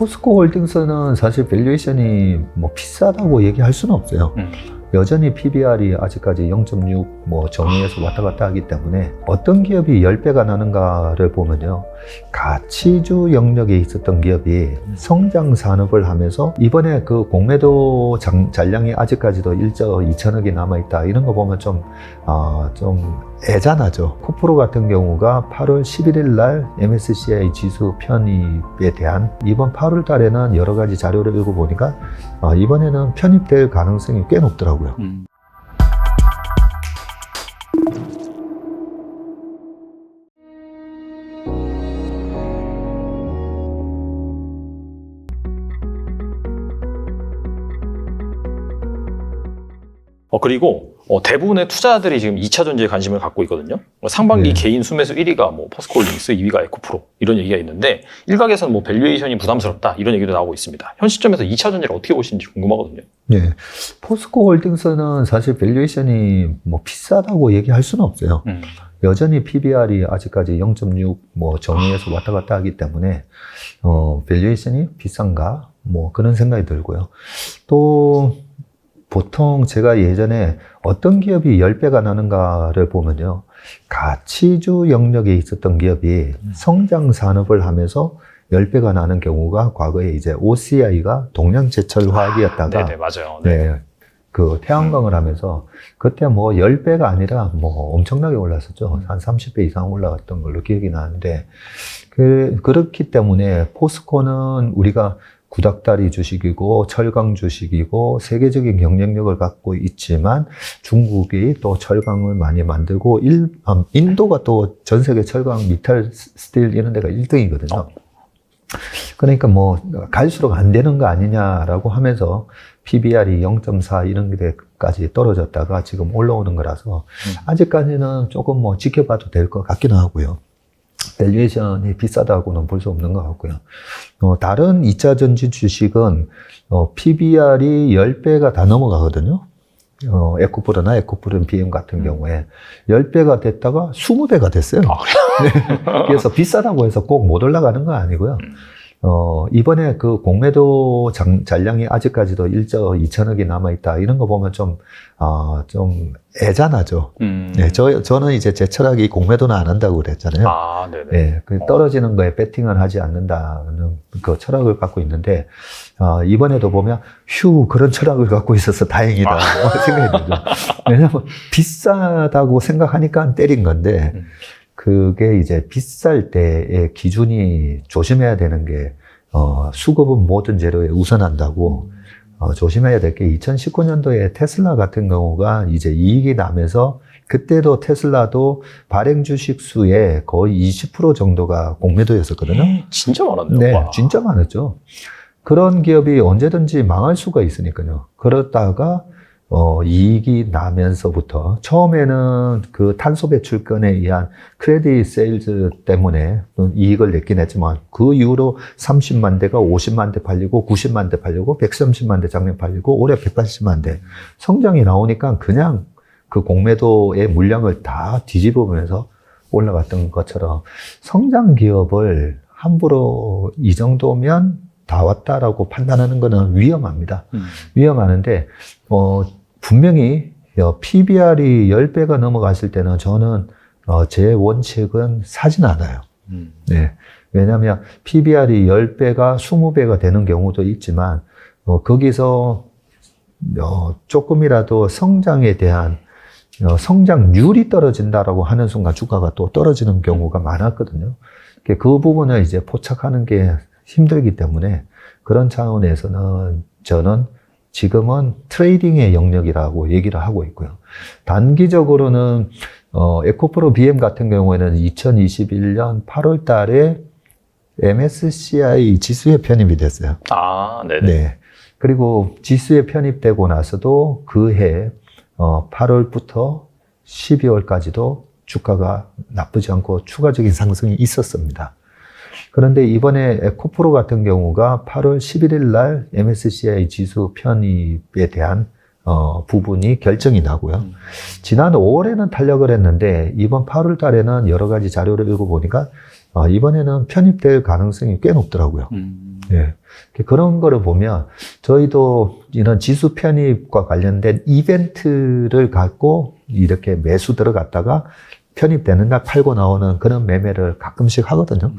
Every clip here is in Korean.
포스코 홀딩스는 사실 밸류에이션이 뭐 비싸다고 얘기할 수는 없어요. 음. 여전히 PBR이 아직까지 0.6뭐 정의에서 왔다 갔다 하기 때문에 어떤 기업이 10배가 나는가를 보면요. 가치주 영역에 있었던 기업이 성장 산업을 하면서 이번에 그 공매도 장- 잔량이 아직까지도 1조 2천억이 남아있다. 이런 거 보면 좀, 아, 좀 애잔하죠. 코프로 같은 경우가 8월 11일 날 MSCI 지수 편입에 대한 이번 8월 달에는 여러 가지 자료를 읽어보니까 아, 이번에는 편입될 가능성이 꽤 높더라고요. 음. 어, 그리고 어, 대부분의 투자자들이 지금 2차 전지에 관심을 갖고 있거든요. 상반기 네. 개인 수매수 1위가 뭐 포스코홀딩스, 2위가 에코프로 이런 얘기가 있는데 일각에서는 뭐 밸류에이션이 부담스럽다 이런 얘기도 나오고 있습니다. 현 시점에서 2차 전지를 어떻게 보시는지 궁금하거든요. 네. 포스코 홀딩스는 사실 밸류에이션이 뭐 비싸다고 얘기할 수는 없어요. 음. 여전히 PBR이 아직까지 0.6뭐 정의에서 왔다 갔다 하기 때문에 어, 밸류에이션이 비싼가 뭐 그런 생각이 들고요. 또 보통 제가 예전에 어떤 기업이 10배가 나는가를 보면요. 가치주 영역에 있었던 기업이 성장 산업을 하면서 10배가 나는 경우가 과거에 이제 OCI가 동양제철화학이었다가 네네 맞아요. 네. 네. 그 태양광을 하면서 그때 뭐 10배가 아니라 뭐 엄청나게 올랐었죠. 한 30배 이상 올라갔던 걸로 기억이 나는데 그, 그렇기 때문에 포스코는 우리가 구닥다리 주식이고 철강 주식이고 세계적인 경쟁력을 갖고 있지만 중국이 또 철강을 많이 만들고 일, 음, 인도가 또 전 세계 철강 미탈 스틸 이런 데가 1등이거든요. 그러니까 뭐 갈수록 안 되는 거 아니냐라고 하면서 PBR이 0.4 이런 데까지 떨어졌다가 지금 올라오는 거라서 음. 아직까지는 조금 뭐 지켜봐도 될 것 같기는 하고요. 밸류에이션이 비싸다고는 볼 수 없는 것 같고요. 어, 다른 2차 전지 주식은 어, PBR이 10배가 다 넘어가거든요. 어, 에코프로나 에코프른 BM 같은 경우에 10배가 됐다가 20배가 됐어요. 아, 네. 그래서 비싸다고 해서 꼭 못 올라가는 건 아니고요. 어, 이번에 그 공매도 장- 잔량이 아직까지도 1조 2천억이 남아있다. 이런 거 보면 좀, 아, 좀 애잔하죠. 음. 네, 저, 저는 이제 제 철학이 공매도는 안 한다고 그랬잖아요. 아, 네네. 네, 그 떨어지는 거에 배팅을 하지 않는다는 그 철학을 갖고 있는데, 어, 이번에도 보면, 휴, 그런 철학을 갖고 있어서 다행이다. 생각이 들죠. 왜냐면, 비싸다고 생각하니까 때린 건데, 음. 그게 이제 비쌀 때의 기준이 조심해야 되는 게, 어, 수급은 모든 재료에 우선한다고, 어, 조심해야 될 게 2019년도에 테슬라 같은 경우가 이제 이익이 나면서 그때도 테슬라도 발행 주식 수의 거의 20% 정도가 공매도였었거든요. 진짜 많았네요. 네, 와. 진짜 많았죠. 그런 기업이 언제든지 망할 수가 있으니까요. 그러다가 어, 이익이 나면서부터 처음에는 그 탄소 배출권에 의한 크레딧 세일즈 때문에 이익을 냈긴 했지만 그 이후로 30만 대가 50만 대 팔리고 90만 대 팔리고 130만 대 작년 팔리고 올해 180만 대 성장이 나오니까 그냥 그 공매도의 물량을 다 뒤집으면서 올라갔던 것처럼 성장 기업을 함부로 이 정도면 다 왔다라고 판단하는 것은 위험합니다. 음. 위험하는데 어, 분명히 어, PBR이 10배가 넘어갔을 때는 저는 어, 제 원칙은 사진 않아요. 음. 네. 왜냐하면 PBR이 10배가 20배가 되는 경우도 있지만 어, 거기서 어, 조금이라도 성장에 대한 어, 성장률이 떨어진다라고 하는 순간 주가가 또 떨어지는 경우가 많았거든요. 그 부분을 이제 포착하는 게 힘들기 때문에 그런 차원에서는 저는 지금은 트레이딩의 영역이라고 얘기를 하고 있고요. 단기적으로는 어, 에코프로 BM 같은 경우에는 2021년 8월 달에 MSCI 지수에 편입이 됐어요. 아, 네네. 네. 그리고 지수에 편입되고 나서도 그 해 어, 8월부터 12월까지도 주가가 나쁘지 않고 추가적인 상승이 있었습니다. 그런데 이번에 에코프로 같은 경우가 8월 11일 날 MSCI 지수 편입에 대한 어, 부분이 결정이 나고요. 음. 지난 5월에는 탄력을 했는데 이번 8월 달에는 여러 가지 자료를 읽어보니까 어, 이번에는 편입될 가능성이 꽤 높더라고요. 음. 예. 그런 거를 보면 저희도 이런 지수 편입과 관련된 이벤트를 갖고 이렇게 매수 들어갔다가 편입되는 날 팔고 나오는 그런 매매를 가끔씩 하거든요.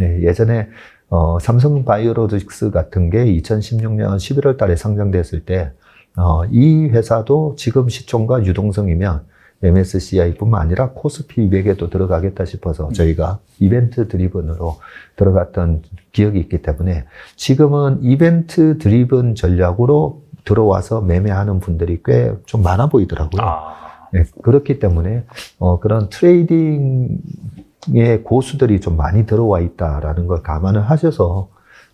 네, 예전에 어, 삼성 바이오로직스 같은 게 2016년 11월 달에 상장됐을 때, 어, 이 회사도 지금 시총과 유동성이면 MSCI뿐만 아니라 코스피 200에도 들어가겠다 싶어서 저희가 이벤트 드리븐으로 들어갔던 기억이 있기 때문에 지금은 이벤트 드리븐 전략으로 들어와서 매매하는 분들이 꽤 좀 많아 보이더라고요. 아, 네, 그렇기 때문에 어, 그런 트레이딩 의 고수들이 좀 많이 들어와 있다라는 걸 감안을 하셔서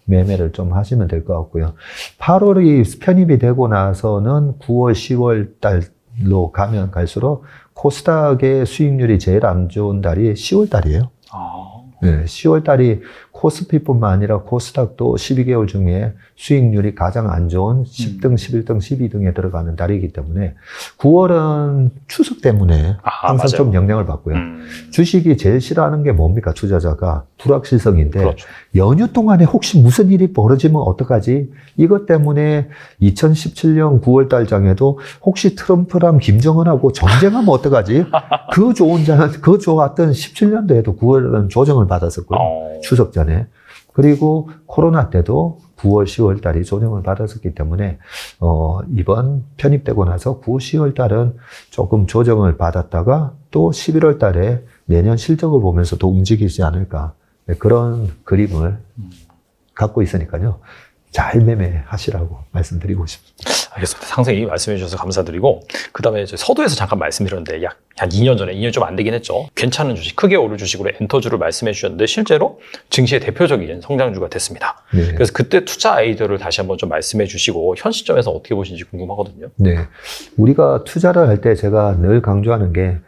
매매를 좀 하시면 될 것 같고요. 8월이 편입이 되고 나서는 9월, 10월 달로 가면 갈수록 코스닥의 수익률이 제일 안 좋은 달이 10월 달이에요. 아, 네, 10월 달이 코스피뿐만 아니라 코스닥도 12개월 중에 수익률이 가장 안 좋은 10등, 11등, 12등에 들어가는 달이기 때문에 9월은 추석 때문에 아, 항상 맞아요. 좀 영향을 받고요. 음, 주식이 제일 싫어하는 게 뭡니까? 투자자가 불확실성인데 그렇죠. 연휴 동안에 혹시 무슨 일이 벌어지면 어떡하지? 이것 때문에 2017년 9월 달장에도 혹시 트럼프랑 김정은하고 전쟁하면 어떡하지? 그 좋은 자, 그 좋았던 17년도에도 9월은 조정을 받았었고요. 어, 추석 전에. 그리고 코로나 때도 9월, 10월 달이 조정을 받았었기 때문에, 어, 이번 편입되고 나서 9, 10월 달은 조금 조정을 받았다가 또 11월 달에 내년 실적을 보면서 또 움직이지 않을까. 네, 그런 그림을 갖고 있으니까요. 잘 매매하시라고 말씀드리고 싶습니다. 알겠습니다. 상세히 말씀해 주셔서 감사드리고 그 다음에 이제 서두에서 잠깐 말씀드렸는데 약 한 2년 전에 2년 좀 안 되긴 했죠. 괜찮은 주식, 크게 오를 주식으로 엔터주를 말씀해 주셨는데 실제로 증시의 대표적인 성장주가 됐습니다. 네. 그래서 그때 투자 아이디어를 다시 한번 좀 말씀해 주시고 현 시점에서 어떻게 보시는지 궁금하거든요. 네. 우리가 투자를 할 때 제가 늘 강조하는 게,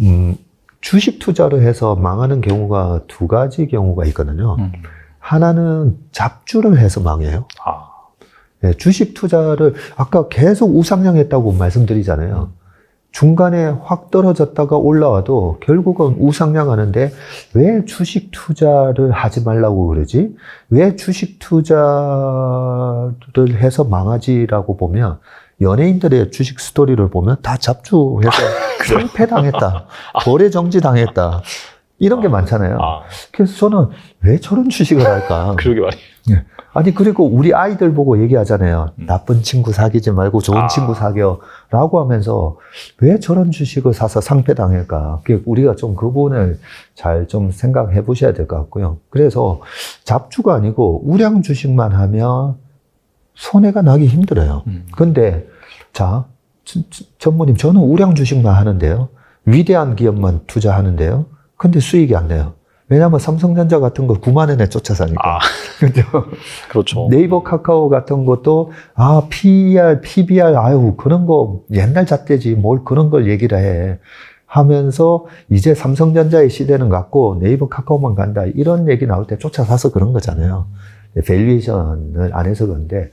음, 주식 투자를 해서 망하는 경우가 두 가지 경우가 있거든요. 하나는 잡주를 해서 망해요. 아, 네, 주식 투자를 아까 계속 우상향했다고 말씀드리잖아요. 중간에 확 떨어졌다가 올라와도 결국은 우상향하는데 왜 주식 투자를 하지 말라고 그러지? 왜 주식 투자를 해서 망하지라고 보면 연예인들의 주식 스토리를 보면 다 잡주해서 상패당했다, 거래 정지 당했다 이런 게 많잖아요. 아, 그래서 저는 왜 저런 주식을 할까? 그러게 말이에요. 아니 그리고 우리 아이들 보고 얘기하잖아요. 음. 나쁜 친구 사귀지 말고 좋은 아. 친구 사귀어라고 하면서 왜 저런 주식을 사서 상패 당할까? 우리가 좀 그 부분을 잘 좀 생각해 보셔야 될 것 같고요. 그래서 잡주가 아니고 우량 주식만 하면 손해가 나기 힘들어요. 음. 근데 자 전- 전- 전무님 저는 우량 주식만 하는데요. 위대한 기업만 투자하는데요. 근데 수익이 안 나요. 왜냐하면 삼성전자 같은 거 9만 원에 쫓아 사니까. 아, 그죠? 그렇죠. 네이버 카카오 같은 것도 아 PER, PBR 아유 그런 거 옛날 잣대지 뭘 그런 걸 얘기를 해 하면서 이제 삼성전자의 시대는 갔고 네이버 카카오만 간다 이런 얘기 나올 때 쫓아사서 그런 거잖아요. 밸류에이션을 안 해서 그런데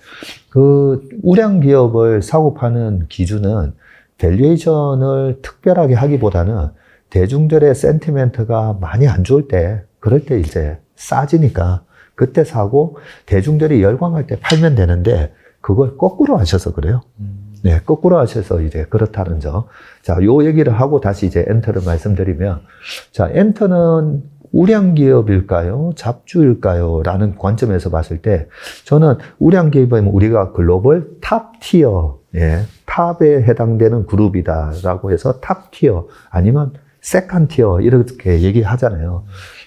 그 우량 기업을 사고 파는 기준은 밸류에이션을 특별하게 하기보다는 대중들의 센티멘트가 많이 안 좋을 때 그럴 때 이제 싸지니까 그때 사고 대중들이 열광할 때 팔면 되는데 그걸 거꾸로 하셔서 그래요. 음. 네, 거꾸로 하셔서 이제 그렇다는 점. 자, 요 얘기를 하고 다시 이제 엔터를 말씀드리면, 자, 엔터는 우량 기업일까요? 잡주일까요? 라는 관점에서 봤을 때, 저는 우량 기업이면 우리가 글로벌 탑 티어, 예, 탑에 해당되는 그룹이다라고 해서 탑 티어, 아니면 세컨 티어, 이렇게 얘기하잖아요.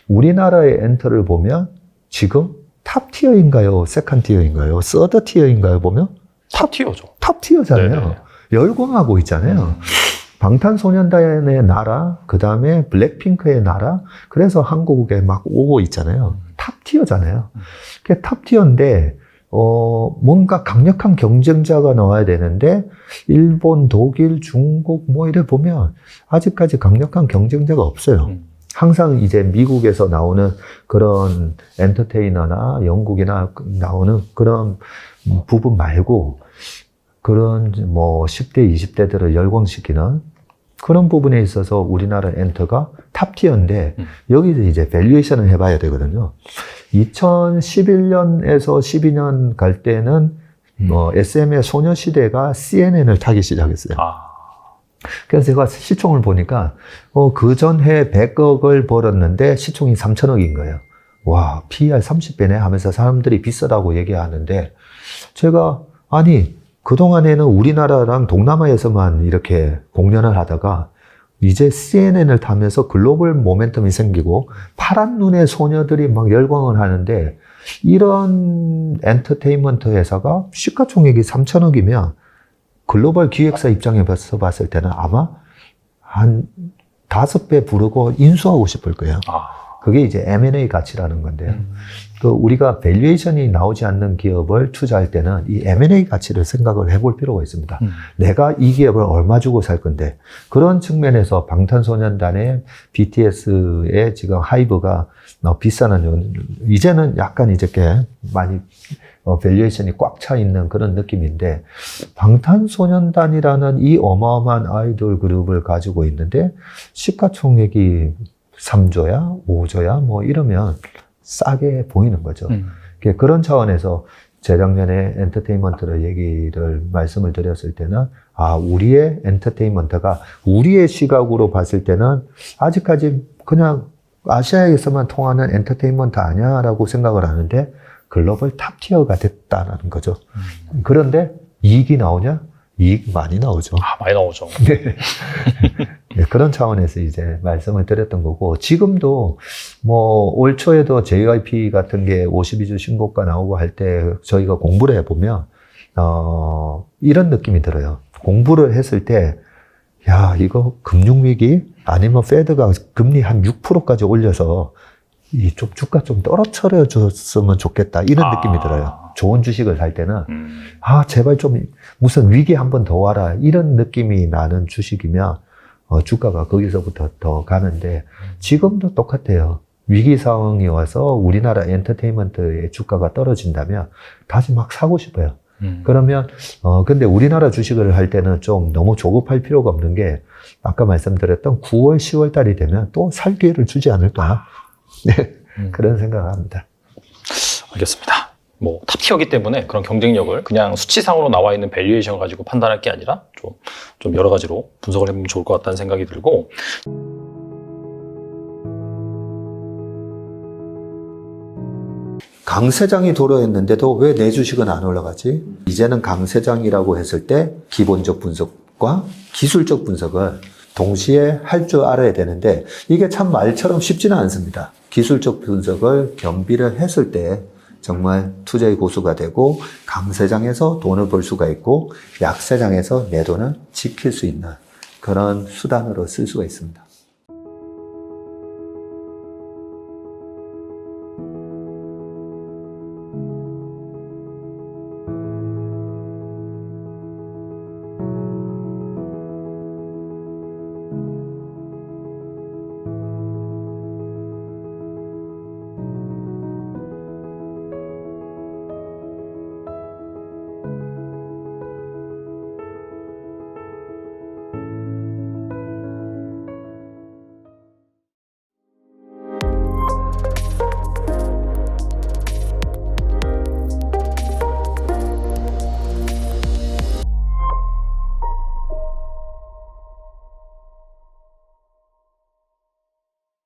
우리나라의 엔터를 보면 지금 탑 티어인가요? 세컨 티어인가요? 서드 티어인가요? 보면 탑 티어죠. 탑 티어잖아요. 네네. 열광하고 있잖아요. 방탄소년단의 나라, 그 다음에 블랙핑크의 나라, 그래서 한국에 막 오고 있잖아요. 탑 티어잖아요. 그게 탑 티어인데, 어, 뭔가 강력한 경쟁자가 나와야 되는데, 일본, 독일, 중국, 뭐 이래 보면, 아직까지 강력한 경쟁자가 없어요. 음. 항상 이제 미국에서 나오는 그런 엔터테이너나 영국이나 나오는 그런 부분 말고 그런 뭐 10대, 20대들을 열광시키는 그런 부분에 있어서 우리나라 엔터가 탑티어인데 음. 여기서 이제 밸류에이션을 해봐야 되거든요. 2011년에서 12년 갈 때는 뭐 SM의 소녀시대가 CNN을 타기 시작했어요. 아, 그래서 제가 시총을 보니까 어, 그 전해 100억을 벌었는데 시총이 3천억인 거예요. 와, PER 30배네 하면서 사람들이 비싸다고 얘기하는데 제가 아니 그동안에는 우리나라랑 동남아에서만 이렇게 공연을 하다가 이제 CNN을 타면서 글로벌 모멘텀이 생기고 파란 눈의 소녀들이 막 열광을 하는데 이런 엔터테인먼트 회사가 시가총액이 3천억이면 글로벌 기획사 입장에서 봤을 때는 아마 한 다섯 배 부르고 인수하고 싶을 거예요. 아, 그게 이제 M&A 가치라는 건데요. 음. 그 우리가 밸류에이션이 나오지 않는 기업을 투자할 때는 이 M&A 가치를 생각을 해볼 필요가 있습니다. 음. 내가 이 기업을 얼마 주고 살 건데 그런 측면에서 방탄소년단의 BTS의 지금 하이브가 어, 이유는 이제는 약간 이제 게 많이 어, 밸류에이션이 꽉 차 있는 그런 느낌인데 방탄소년단이라는 이 어마어마한 아이돌 그룹을 가지고 있는데 시가총액이 3조야, 5조야 뭐 이러면 싸게 보이는 거죠. 음. 그- 그런 차원에서 재작년에 엔터테인먼트를 얘기를 말씀을 드렸을 때는 아 우리의 엔터테인먼트가 우리의 시각으로 봤을 때는 아직까지 그냥 아시아에서만 통하는 엔터테인먼트 아니야라고 생각을 하는데 글로벌 탑 티어가 됐다는 거죠. 그런데 이익이 나오냐? 이익 많이 나오죠. 아, 많이 나오죠. 네, 그런 차원에서 이제 말씀을 드렸던 거고, 지금도 뭐 올 초에도 JYP 같은 게 52주 신고가 나오고 할 때 저희가 공부를 해보면, 어, 이런 느낌이 들어요. 공부를 했을 때, 야, 이거 금융위기? 아니면 페드가 금리 한 6%까지 올려서 이 좀 주가 좀 떨어뜨려 줬으면 좋겠다. 이런 아. 느낌이 들어요. 좋은 주식을 살 때는. 음. 아, 제발 좀 무슨 위기 한 번 더 와라. 이런 느낌이 나는 주식이면 어, 주가가 거기서부터 더 가는데 지금도 똑같아요. 위기 상황이 와서 우리나라 엔터테인먼트의 주가가 떨어진다면 다시 막 사고 싶어요. 음. 그러면 어 근데 우리나라 주식을 할 때는 좀 너무 조급할 필요가 없는 게 아까 말씀드렸던 9월, 10월 달이 되면 또 살 기회를 주지 않을까. 네. 음. 그런 생각을 합니다. 알겠습니다. 뭐 탑티어기 때문에 그런 경쟁력을 그냥 수치상으로 나와 있는 밸류에이션 가지고 판단할 게 아니라 좀, 좀 여러 가지로 분석을 해보면 좋을 것 같다는 생각이 들고 강세장이 도래했는데도 왜 내 주식은 안 올라가지? 이제는 강세장이라고 했을 때 기본적 분석과 기술적 분석을 동시에 할 줄 알아야 되는데 이게 참 말처럼 쉽지는 않습니다. 기술적 분석을 겸비를 했을 때 정말 투자의 고수가 되고 강세장에서 돈을 벌 수가 있고 약세장에서 내 돈을 지킬 수 있는 그런 수단으로 쓸 수가 있습니다.